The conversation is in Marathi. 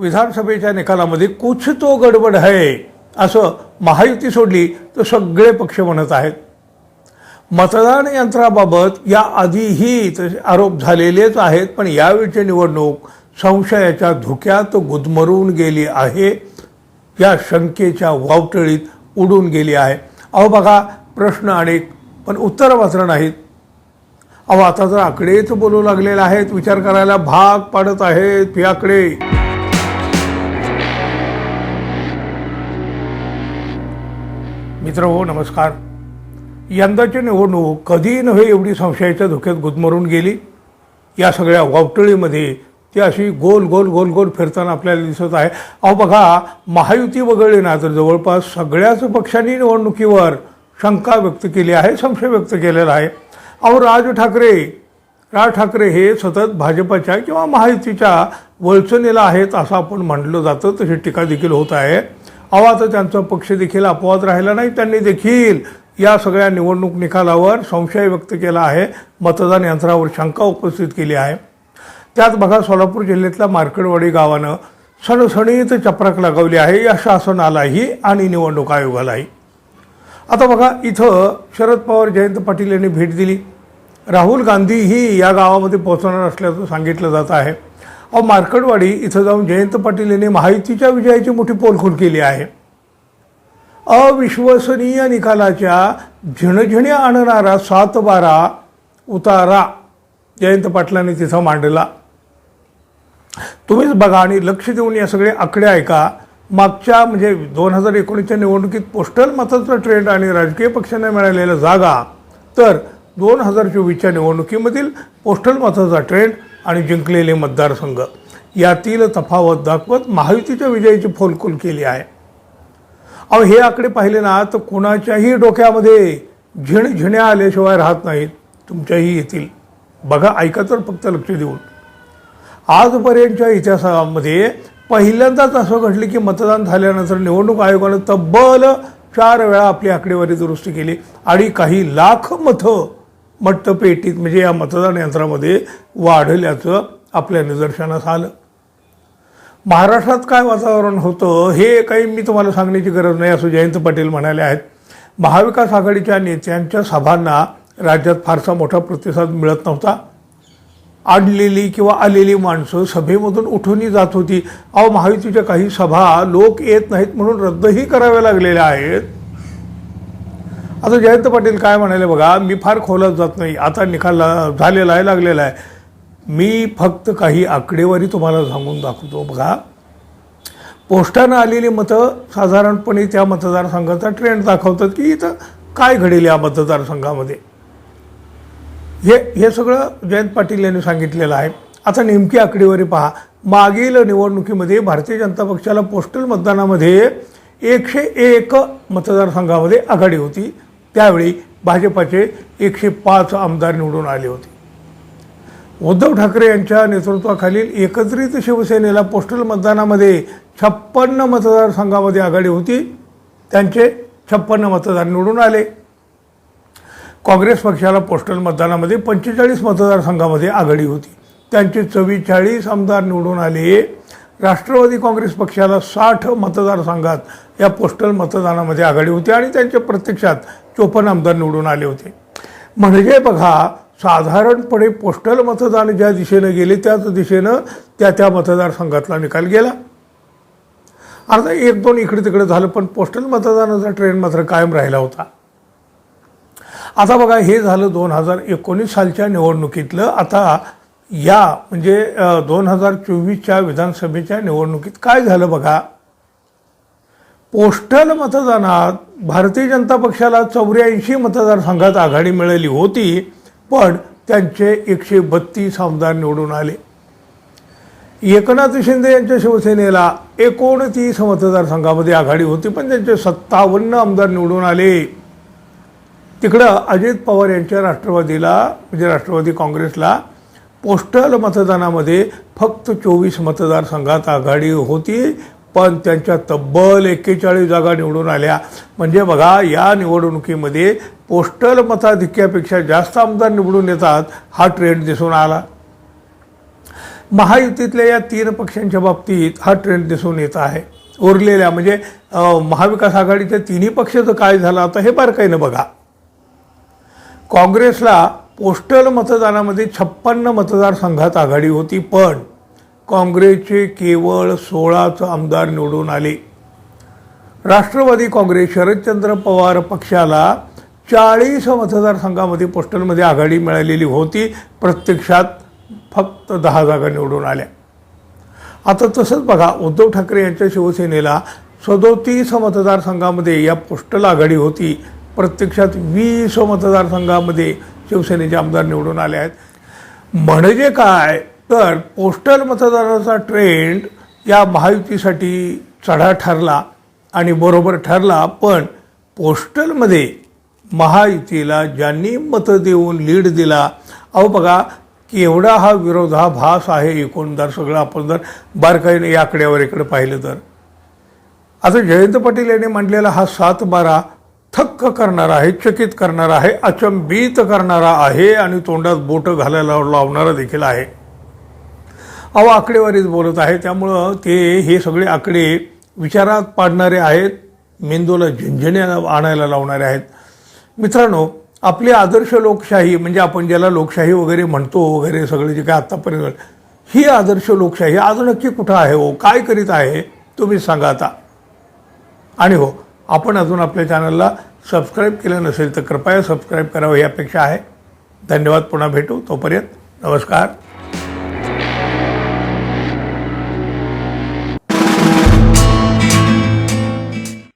विधानसभेच्या निकालामध्ये कुछ तो गडबड आहे असं महायुती सोडली तर सगळे पक्ष म्हणत आहेत. मतदान यंत्राबाबत या आधीही तसे आरोप झालेलेच आहेत पण यावेळची निवडणूक संशयाच्या धुक्यात गुदमरून गेली आहे. या शंकेच्या वावटळीत उडून गेली आहे. अहो बघा प्रश्न अनेक पण उत्तरं मात्र नाहीत. अहो आता तर आकडेच बोलू लागलेले आहेत विचार करायला भाग पाडत आहेत हे मित्र हो नमस्कार. यंदाची निवडणूक कधी नव्हे एवढी संशयाच्या धोक्यात गुदमरून गेली. या सगळ्या वावटळीमध्ये ती अशी गोल गोल गोल गोल फिरताना आपल्याला दिसत आहे. अहो बघा महायुती वगळली ना तर जवळपास सगळ्याच पक्षांनी निवडणुकीवर शंका व्यक्त केली आहे संशय व्यक्त केलेला आहे. अहो राज ठाकरे राज ठाकरे हे सतत भाजपच्या किंवा महायुतीच्या वळचणीला आहेत असं आपण म्हटलं जातं तशी टीका देखील होत आहे. अहो तर त्यांचा पक्ष देखील अपवाद राहिला नाही. त्यांनी देखील या सगळ्या निवडणूक निकालावर संशय व्यक्त केला आहे. मतदान यंत्रावर शंका उपस्थित केली आहे. त्यात बघा सोलापूर जिल्ह्यातल्या मार्कडवाडी गावानं सणसणीत चपराक लगावली आहे. या शासनालाही आणि निवडणूक आयोगालाही. आता बघा इथं शरद पवार जयंत पाटील यांनी भेट दिली. राहुल गांधीही या गावामध्ये पोहोचणार असल्याचं सांगितलं जात आहे. अहो मार्कडवाडी इथं जाऊन जयंत पाटील यांनी महायुतीच्या विजयाची मोठी पोलखोल केली आहे. अविश्वसनीय निकालाच्या झिणझिण्या आणणारा सात बारा उतारा जयंत पाटलांनी तिथं मांडला. तुम्हीच बघा आणि लक्ष देऊन या सगळे आकडे ऐका. मागच्या म्हणजे दोन हजार एकोणीसच्या निवडणुकीत पोस्टल मताचा ट्रेंड आणि राजकीय पक्षांना मिळालेल्या जागा तर दोन हजार चोवीसच्या निवडणुकीमधील पोस्टल मताचा ट्रेंड आणि जिंकलेले मतदारसंघ. यातील तफावत दाखवत महायुतीच्या विजयाची फोलकोल केली आहे. अहो हे आकडे पाहिले ना तर कोणाच्याही डोक्यामध्ये झिण झिण्या आल्याशिवाय राहत नाहीत. तुमच्याही येतील. बघा ऐका तर फक्त लक्ष देऊन. आजपर्यंतच्या इतिहासामध्ये पहिल्यांदाच असं घडलं की मतदान झाल्यानंतर निवडणूक आयोगानं तब्बल चार वेळा आपली आकडेवारी दुरुस्त केली आणि काही लाख मतं मतपेटीत म्हणजे या मतदान यंत्रामध्ये वाढल्याचं आपल्या निदर्शनास आलं. महाराष्ट्रात काय वातावरण होतं हे काही मी तुम्हाला सांगण्याची गरज नाही असं जयंत पाटील म्हणाले आहेत. महाविकास आघाडीच्या नेत्यांच्या सभांना राज्यात फारसा मोठा प्रतिसाद मिळत नव्हता. आणलेली किंवा आलेली माणसं सभेमधून उठूनही जात होती. अहो महायुतीच्या काही सभा लोक येत नाहीत म्हणून रद्दही कराव्या लागलेल्या आहेत. आता जयंत पाटील काय म्हणाले बघा मी फार खोलात जात नाही. आता निकाल झालेला आहे लागलेला आहे. मी फक्त काही आकडेवारी तुम्हाला सांगून दाखवतो. बघा पोस्टानं आलेली मतं साधारणपणे त्या मतदारसंघाचा ट्रेंड दाखवतात की इथं काय घडेल या मतदारसंघामध्ये. हे हे सगळं जयंत पाटील यांनी सांगितलेलं आहे. आता नेमकी आकडेवारी पहा. मागील निवडणुकीमध्ये भारतीय जनता पक्षाला पोस्टल मतदानामध्ये एकशे एक मतदारसंघामध्ये आघाडी होती. त्यावेळी भाजपाचे एकशे पाच आमदार निवडून आले होते. उद्धव ठाकरे यांच्या नेतृत्वाखालील एकत्रित शिवसेनेला पोस्टल मतदानामध्ये छप्पन्न मतदारसंघामध्ये आघाडी होती. त्यांचे छप्पन्न मतदार निवडून आले. काँग्रेस पक्षाला पोस्टल मतदानामध्ये पंचेचाळीस मतदारसंघामध्ये आघाडी होती. त्यांचे चव्वेचाळीस आमदार निवडून आले. राष्ट्रवादी काँग्रेस पक्षाला साठ मतदारसंघात या पोस्टल मतदानामध्ये आघाडी होती आणि त्यांचे प्रत्यक्षात चोपन्न आमदार निवडून आले होते. म्हणजे बघा साधारणपणे पोस्टल मतदान ज्या दिशेनं गेले त्याच दिशेनं त्या त्या मतदारसंघातला निकाल गेला. आता एक दोन इकडे तिकडे झालं पण पोस्टल मतदानाचा ट्रेंड मात्र कायम राहिला होता. आता बघा हे झालं दोन हजार एकोणीस सालच्या निवडणुकीतलं. आता या म्हणजे दोन हजार चोवीसच्या विधानसभेच्या निवडणुकीत काय झालं बघा? पोस्टल मतदानात भारतीय जनता पक्षाला चौऱ्याऐंशी मतदारसंघात आघाडी मिळाली होती पण त्यांचे एकशे बत्तीस आमदार निवडून आले. एकनाथ शिंदे यांच्या शिवसेनेला एकोणतीस मतदारसंघामध्ये आघाडी होती पण त्यांचे सत्तावन्न आमदार निवडून आले. तिकडं अजित पवार यांच्या राष्ट्रवादीला म्हणजे राष्ट्रवादी काँग्रेसला पोस्टल मतदानामध्ये फक्त चोवीस मतदारसंघात आघाडी होती. पण त्यांच्या तब्बल एक्केचाळीस जागा निवडून आल्या. म्हणजे बघा या निवडणुकीमध्ये पोस्टल मताधिक्यापेक्षा जास्त आमदार निवडून येतात हा ट्रेंड दिसून आला. महायुतीतल्या या तीन पक्षांच्या बाबतीत हा ट्रेंड दिसून येत आहे. उरलेल्या म्हणजे महाविकास आघाडीच्या तिन्ही पक्षाचं काय झालं आता हे बारकाईनं बघा. काँग्रेसला पोस्टल मतदानामध्ये छप्पन्न मतदारसंघात आघाडी होती पण काँग्रेसचे केवळ सोळाच आमदार निवडून आले. राष्ट्रवादी काँग्रेस शरदचंद्र पवार पक्षाला चाळीस मतदारसंघामध्ये पोस्टलमध्ये आघाडी मिळालेली होती. प्रत्यक्षात फक्त दहा जागा निवडून आल्या. आता तसंच बघा उद्धव ठाकरे यांच्या शिवसेनेला सदोतीस मतदारसंघामध्ये या पोस्टल आघाडी होती. प्रत्यक्षात वीस मतदारसंघामध्ये शिवसेनेचे आमदार निवडून आले आहेत. म्हणजे काय? तर पोस्टल मतदानाचा ट्रेंड या महायुतीसाठी चढा ठरला आणि बरोबर ठरला. पण पोस्टलमध्ये महायुतीला ज्यांनी मतं देऊन लीड दिला अहो बघा केवढा हा विरोधाभास आहे एकूणदार सगळं. आपण जर बारकाईने या आकड्यावर इकडे पाहिलं तर. आता जयंत पाटील यांनी मांडलेला हा सात बारा थक्क करणारा आहे चकित करणारा आहे अचंबित करणारा आहे आणि तोंडात बोटं घालायला लावणारा देखील आहे. अहो आकडेवारीच बोलत आहे. त्यामुळं ते हे सगळे आकडे विचारात पाडणारे आहेत. मेंदूला झंझण्या आणायला लावणारे आहेत. मित्रांनो आपली आदर्श लोकशाही म्हणजे आपण ज्याला लोकशाही वगैरे म्हणतो वगैरे सगळे जे काय आत्तापर्यंत ही आदर्श लोकशाही आज नक्की कुठं आहे हो? काय करीत आहे? तुम्ही सांगा आता. आणि हो आपण अजून आपल्या चॅनलला सबस्क्राईब केलं नसेल तर कृपया सबस्क्राईब करावं ही अपेक्षा आहे. धन्यवाद. पुन्हा भेटू. तोपर्यंत नमस्कार.